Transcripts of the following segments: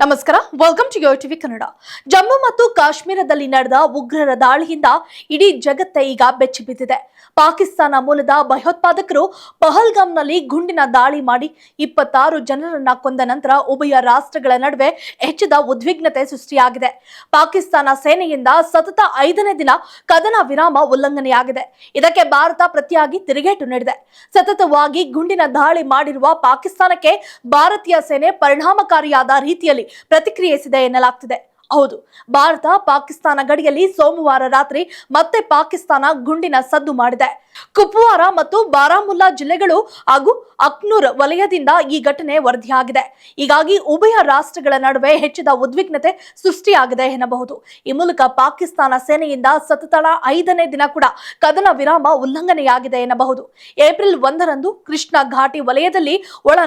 ನಮಸ್ಕಾರ welcome to Yo TV Kannada Jammu ಮತ್ತು ಕಾಶ್ಮೀರದಲ್ಲಿ ನಡೆದ ಉಗ್ರರ ದಾಳಿಯಿಂದ ಇಡೀ ಜಗತ್ತೇ ಈಗ ಬೆಚ್ಚಿ ಬಿದ್ದಿದೆ. ಪಾಕಿಸ್ತಾನ ಮೂಲದ ಭಯೋತ್ಪಾದಕರು ಪಹಲ್ಗಾಮ್ನಲ್ಲಿ ಗುಂಡಿನ ದಾಳಿ ಮಾಡಿ ಇಪ್ಪತ್ತಾರು ಜನರನ್ನ ಕೊಂದ ನಂತರ ಉಭಯ ರಾಷ್ಟ್ರಗಳ ನಡುವೆ ಹೆಚ್ಚಿದ ಉದ್ವಿಗ್ನತೆ ಸೃಷ್ಟಿಯಾಗಿದೆ. ಪಾಕಿಸ್ತಾನ ಸೇನೆಯಿಂದ ಸತತ ಐದನೇ ದಿನ ಕದನ ವಿರಾಮ ಉಲ್ಲಂಘನೆಯಾಗಿದೆ. ಇದಕ್ಕೆ ಭಾರತ ಪ್ರತಿಯಾಗಿ ತಿರುಗೇಟು ನೀಡಿದೆ. ಸತತವಾಗಿ ಗುಂಡಿನ ದಾಳಿ ಮಾಡಿರುವ ಪಾಕಿಸ್ತಾನಕ್ಕೆ ಭಾರತೀಯ ಸೇನೆ ಪರಿಣಾಮಕಾರಿಯಾದ ರೀತಿಯಲ್ಲಿ ಪ್ರತಿಕ್ರಿಯಿಸಿದೆ ಎನ್ನಲಾಗ್ತಿದೆ. ಹೌದು. ಭಾರತ ಪಾಕಿಸ್ತಾನ ಗಡಿಯಲ್ಲಿ ಸೋಮವಾರ ರಾತ್ರಿ ಮತ್ತೆ ಪಾಕಿಸ್ತಾನ ಗುಂಡಿನ ಸದ್ದು ಮಾಡಿದೆ. ಕುಪ್ವಾರ ಮತ್ತು ಬಾರಾಮುಲ್ಲಾ ಜಿಲ್ಲೆಗಳು ಹಾಗೂ ಅಕ್ನೂರ್ ವಲಯದಿಂದ ಈ ಘಟನೆ ವರದಿಯಾಗಿದೆ. ಹೀಗಾಗಿ ಉಭಯ ರಾಷ್ಟ್ರಗಳ ನಡುವೆ ಹೆಚ್ಚಿದ ಉದ್ವಿಗ್ನತೆ ಸೃಷ್ಟಿಯಾಗಿದೆ ಎನ್ನಬಹುದು. ಈ ಮೂಲಕ ಪಾಕಿಸ್ತಾನ ಸೇನೆಯಿಂದ ಸತತ ಐದನೇ ದಿನ ಕೂಡ ಕದನ ವಿರಾಮ ಉಲ್ಲಂಘನೆಯಾಗಿದೆ ಎನ್ನಬಹುದು. ಏಪ್ರಿಲ್ ಒಂದರಂದು ಕೃಷ್ಣ ಘಾಟಿ ವಲಯದಲ್ಲಿ ಒಳ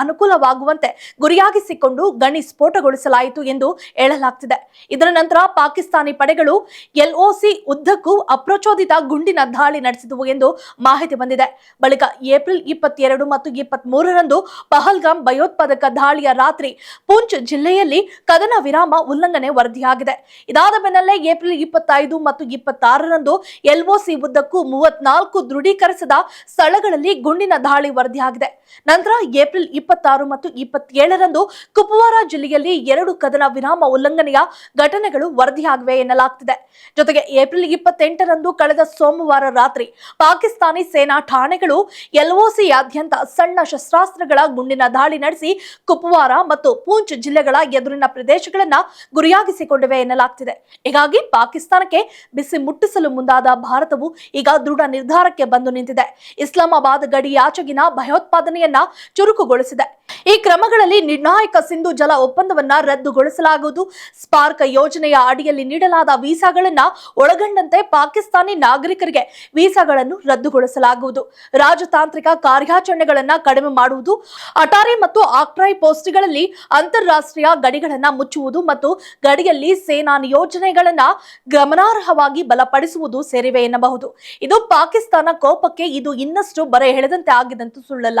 ಅನುಕೂಲವಾಗುವಂತೆ ಗುರಿಯಾಗಿಸಿಕೊಂಡು ಗಣಿ ಸ್ಫೋಟಗೊಳಿಸಲಾಯಿತು ಎಂದು ಹೇಳಲಾಗ್ತಿದೆ. ಇದರ ನಂತರ ಪಾಕಿಸ್ತಾನಿ ಪಡೆಗಳು ಎಲ್ಒಸಿ ಉದ್ದಕ್ಕೂ ಅಪ್ರಚೋದಿತ ಗುಂಡಿನ ದಾಳಿ ನಡೆಸಿದವು ಎಂದು ಮಾಹಿತಿ ಬಂದಿದೆ. ಬಳಿಕ ಏಪ್ರಿಲ್ ಇಪ್ಪತ್ತೆರಡು ಮತ್ತು ಇಪ್ಪತ್ತ್ ಮೂರರಂದು ಪಹಲ್ಗಾಮ್ ಭಯೋತ್ಪಾದಕ ದಾಳಿಯ ರಾತ್ರಿ ಪೂಂಚ್ ಜಿಲ್ಲೆಯಲ್ಲಿ ಕದನ ವಿರಾಮ ಉಲ್ಲಂಘನೆ ವರದಿಯಾಗಿದೆ. ಇದಾದ ಬೆನ್ನಲ್ಲೇ ಏಪ್ರಿಲ್ ಇಪ್ಪತ್ತೈದು ಮತ್ತು ಇಪ್ಪತ್ತಾರರಂದು ಎಲ್ಒಸಿ ಉದ್ದಕ್ಕೂ ಮೂವತ್ನಾಲ್ಕು ದೃಢೀಕರಿಸಿದ ಸ್ಥಳಗಳಲ್ಲಿ ಗುಂಡಿನ ದಾಳಿ ವರದಿಯಾಗಿದೆ. ನಂತರ ಏಪ್ರಿಲ್ ಇಪ್ಪತ್ತಾರು ಮತ್ತು ಇಪ್ಪತ್ತೇಳರಂದು ಕುಪವಾರ ಜಿಲ್ಲೆಯಲ್ಲಿ ಎರಡು ಕದನ ವಿರಾಮ ಉಲ್ಲಂಘನೆಯ ಘಟನೆಗಳು ವರದಿಯಾಗಿವೆ ಎನ್ನಲಾಗ್ತಿದೆ. ಜೊತೆಗೆ ಏಪ್ರಿಲ್ ಇಪ್ಪತ್ತೆಂಟರಂದು ಕಳೆದ ಸೋಮವಾರ ರಾತ್ರಿ ಪಾಕಿಸ್ತಾನಿ ಸೇನಾ ಠಾಣೆಗಳು ಎಲ್ಒಸಿಯಾದ್ಯಂತ ಸಣ್ಣ ಶಸ್ತ್ರಾಸ್ತ್ರಗಳ ಗುಂಡಿನ ದಾಳಿ ನಡೆಸಿ ಕುಪ್ವಾರ ಮತ್ತು ಪೂಂಚ್ ಜಿಲ್ಲೆಗಳ ಎದುರಿನ ಪ್ರದೇಶಗಳನ್ನ ಗುರಿಯಾಗಿಸಿಕೊಂಡಿವೆ ಎನ್ನಲಾಗ್ತಿದೆ. ಹೀಗಾಗಿ ಪಾಕಿಸ್ತಾನಕ್ಕೆ ಬಿಸಿ ಮುಟ್ಟಿಸಲು ಮುಂದಾದ ಭಾರತವು ಈಗ ದೃಢ ನಿರ್ಧಾರಕ್ಕೆ ಬಂದು ನಿಂತಿದೆ. ಇಸ್ಲಾಮಾಬಾದ್ ಗಡಿಯಾಚೆಗಿನ ಭಯೋತ್ಪಾದನೆಯನ್ನ ಚುರುಕುಗೊಳಿಸಿದೆ. ಈ ಕ್ರಮಗಳಲ್ಲಿ ನಿರ್ಣಾಯಕ ಸಿಂಧು ಜಲ ಒಪ್ಪಂದವನ್ನ ರದ್ದುಗೊಳಿಸಲಾಗುವುದು. ಸ್ಪಾರ್ಕ್ ಯೋಜನೆಯ ಅಡಿಯಲ್ಲಿ ನೀಡಲಾದ ವೀಸಾಗಳನ್ನ ಒಳಗೊಂಡಂತೆ ಪಾಕಿಸ್ತಾನಿ ನಾಗರಿಕರಿಗೆ ವೀಸಾಗಳನ್ನು ರದ್ದುಗೊಳಿಸಲಾಗುವುದು. ರಾಜತಾಂತ್ರಿಕ ಕಾರ್ಯಾಚರಣೆಗಳನ್ನ ಕಡಿಮೆ ಮಾಡುವುದು, ಅಟಾರಿ ಮತ್ತು ಆಕ್ರಾಯ್ ಪೋಸ್ಟ್ಗಳಲ್ಲಿ ಅಂತಾರಾಷ್ಟ್ರೀಯ ಗಡಿಗಳನ್ನ ಮುಚ್ಚುವುದು ಮತ್ತು ಗಡಿಯಲ್ಲಿ ಸೇನಾ ನಿಯೋಜನೆಗಳನ್ನ ಗಮನಾರ್ಹವಾಗಿ ಬಲಪಡಿಸುವುದು ಸೇರಿವೆ ಎನ್ನಬಹುದು. ಇದು ಪಾಕಿಸ್ತಾನ ಕೋಪಕ್ಕೆ ಇದು ಇನ್ನಷ್ಟು ಬರೆ ಎಳೆದಂತೆ ಆಗಿದಂತೂ ಸುಳ್ಳಲ್ಲ.